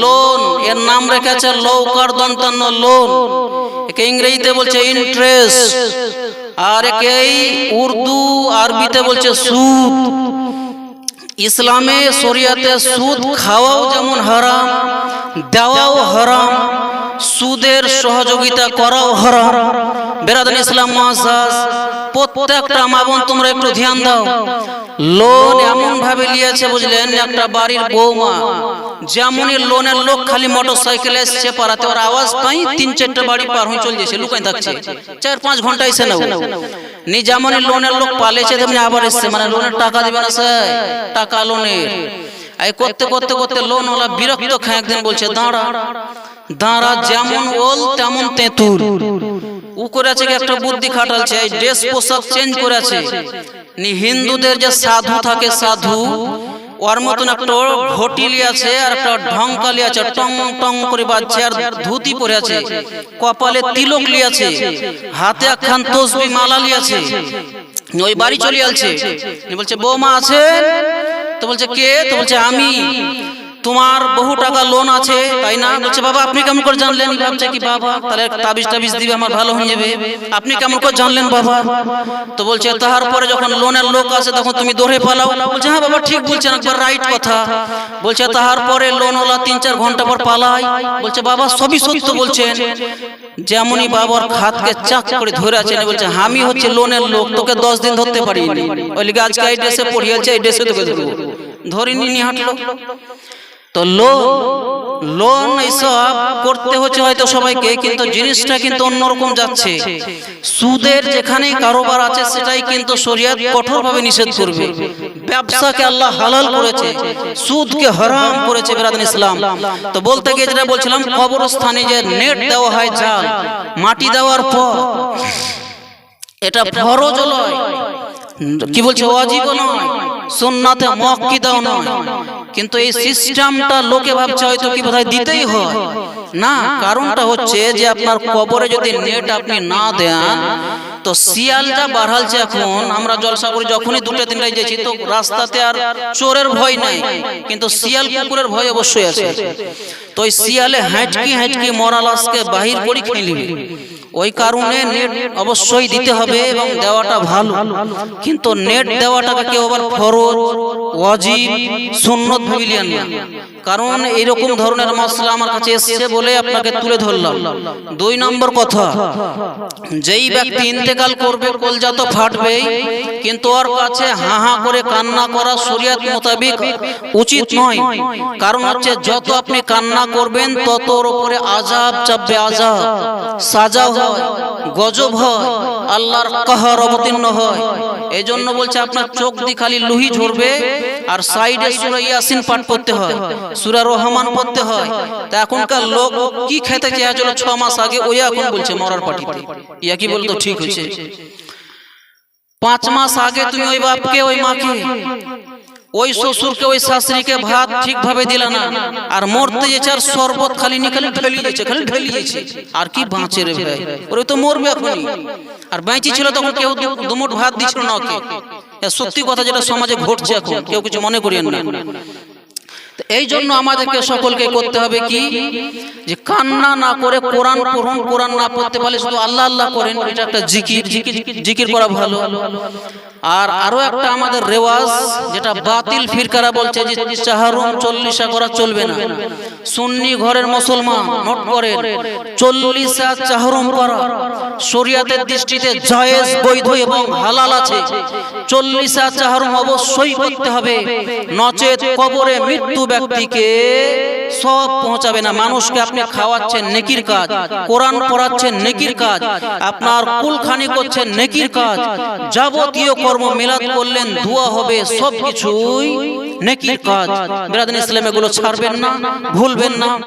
Loan এর নাম রেখেছে লৌকার দন্তান্ন লোন একে ইংরেজিতে বলছে ইন্টারেস্ট আর একে উর্দু আরবিতে বলছে সুদ। ইসলামে, শরিয়াতে সুদ খাওয়াও যেমন হারাম, দেওয়াও হারাম, সুদের সহযোগিতা করাও হারাম। বেরাদান ইসলাম মহাসাস প্রত্যেকটা মা বোন তোমরা একটু ধ্যান দাও। লোন এমন ভাবে নিয়েছে বুঝলেন, একটা বাড়ির বৌমা। যেমনই লোনের লোক খালি মোটর সাইকেল এসছে পারাতে ওর আওয়াজ পাই, তিন চারটা বাড়ি পার হয়ে চলে যাচ্ছে লুকাই থাকছে। চার পাঁচ ঘণ্টা এসে নেব নি যেমনই লোনের লোক পালেছে তেমনি আবার এসছে মানে লোনের টাকা দিবে না স্যার টাকা লোনের। এই করতে করতে করতে লোন ওলা বিরক্ত খায়, একদিন বলছে, দাঁড়া দাঁড়া, যেমন ওল, তেমন তেঁতুল। ও করেছে কি, একটা বুদ্ধি খাটালছে ড্রেস পোশাক চেঞ্জ করেছে। নি হিন্দুদের যে সাধু থাকে, সাধু ওর মতন একটা ঘটিলি আছে আর একটা ঢঙ্কালি আছে টং টং করে বাজছে আর ধুতি পরে আছে কপালে তিলক আছে হাতে একখান তসবি মালা আছে ওই বাড়ি চলে আসছে বলছে, বৌমা আছে তো বলছে, কে? তো বলছে, আমি। তোমার বহু টাকা লোন আছে, তাই না? বলছে, বাবা, আপনি কেমন করে জানলেন? ভাবছে কি, বাবা, তাহলে তাবিজ টাবিজ দিবে, আমার ভালো হয়ে যাবে। আপনি কেমন করে জানলেন, বাবা? তো বলছে, তাহার পরে যখন লোনের লোক আসে, তখন তুমি দৌড়ে পালাও। বলছে হ্যাঁ বাবা, ঠিক বলছেন, একবার রাইট কথা। বলছে, তাহার পরে লোন ওলা তিন চার ঘণ্টা পর পালাই। বলছে, বাবা, সবই সত্য বলছেন। যেমনই বাবার খাতকে চাক করে ধরে আছেন, বলছে, আমি হচ্ছে লোনের লোক, তোকে দশ দিন ধরতে পারিনি। ওই লিগে আজকে এই ড্রেসে পড়িয়েছে এই ড্রেসে তোকে ধরিনি, নিয়ে হাঁটলো। তো লোন লোন এইসব করতে হচ্ছে হয়তো সবাইকে, কিন্তু জিনিসটা কিন্তু অন্যরকম যাচ্ছে। সুদের যেখানে কারোবার আছে, সেটাই কিন্তু শরিয়াত কঠোরভাবে নিষেধ করবে। ব্যবসাকে আল্লাহ হালাল করেছে, সুদকে হারাম করেছে বেরাদান ইসলাম। তো বলতে গিয়ে যেটা বলছিলাম, কবরস্থানে যে নেট দেওয়া হয় জাল, মাটি দেওয়ার পর, এটা ফরজ নয়, কি বলছে অজীব নয়, সুন্নাতে মক্কিদাও নয়। কিন্তু এই সিস্টেমটা লোকে ভাবছে হয়তো কি বোধহয় দিতেই হয়। না কারণটা হচ্ছে যে আপনার কবরে যদি নেট আপনি না দেন তো শিয়ালটা বাড়ালছে এখন। আমরা জলসা করি যখনই দুটো তিনটায় যাচ্ছি তো রাস্তাতে আর চোরের ভয় নাই। কিন্তু শিয়াল কুকুরের ভয় অবশ্যই আছে। তো ওই শিয়ালে হাঁটকি হাঁটকি মরা লাশকে বাহির করে খেয়ে নিবে। ওই কারণে নেট অবশ্যই দিতে হবে এবং দেওয়াটা ভালো। কিন্তু নেট দেওয়াটাকে কেউ আবার ফরজ, ওয়াজিব, সুন্নত ভাবিলেন না। কারণ এরকম ধরনের মশলা আমার কাছে এসছে বলে আপনাকে তুলে ধরলাম। দুই নম্বর কথা যেই ব্যক্তি ইন্তেকাল করবে কলজা তো ফাটবেই। কিন্তু ওর কাছে হা হা করে কান্না করা শরিয়াত মোতাবিক উচিত নয়। কারণ হচ্ছে যত আপনি কান্না করবেন তত ওর উপরে আজাব চাপবে আজাব সাজা হয় গজব হয়। আল্লাহর কাহার অবতীর্ণ হয়। এই জন্য বলছে আপনার চোখ দিয়ে খালি লুহি ঝরবে আর সাইডে সুরা ইয়াসিন পাঠ করতে হয়, সুরা রহমান পড়তে হয়। তা এখনকার লোক কি খেতে চেয়েছিল ছ মাস আগে, ওই এখন বলছে মরার পাটিতে। ইয়া কি বলতো, ঠিক হয়েছে। পাঁচ মাস আগে তুমি ওই বাপকে, ওই মাকে ওই শ্বশুরকে ওই শাশুড়িকে ভাত ঠিকভাবে দিলা না। আর মরতে যেছে আর শরবত খালি নিকালে ঢেলি যাচ্ছে খালি ঢেলি দিয়েছে। আর কি বাঁচে রে ভাই? ওরে তো মরবে এখনই। আর বেঁচে ছিল তখন কেউ দু- দুমুঠ ভাত দিছিল না ওকে। সত্যি কথা যেটা সমাজে ঘটছে এখন, কেউ কিছু মনে করিয়েন না। এই জন্য আমাদেরকে সকলকে করতে হবে কি? যে কান্না না করে কোরআন পড়ুন কোরআন না পড়তে পারলে শুধু আল্লাহ আল্লাহ করেন এটা একটা জিকির জিকির করা ভালো। আর আরও একটা আমাদের রেওয়াজ যেটা বাতিল ফিরকারা বলছে যে চাহারুম চল্লিশা করা চলবে না। সুন্নি ঘরের মুসলমান নোট করেন চল্লিশা চাহরুম করা। শরিয়াতের দৃষ্টিতে জায়েজ, বৈধ এবং হালাল আছে। চল্লিশা চাহরুম অবশ্যই করতে হবে। নচেত কবরে মৃত্যু ব্যক্তিকে সব পৌঁছাবে না। মানুষকে আপনি খাওয়াচ্ছেন নেকির কাজ, কোরআন পড়াচ্ছেন নেকির কাজ, আপনার কুলখানি করছেন নেকির কাজ, যাবতীয় কর্ম মিলাদ করলেন, ধোয়া হবে সব কিছুই নেকির কাজ। বেরাদিন ইসলাম এগুলো ছাড়বেন না, ভুলবেন না।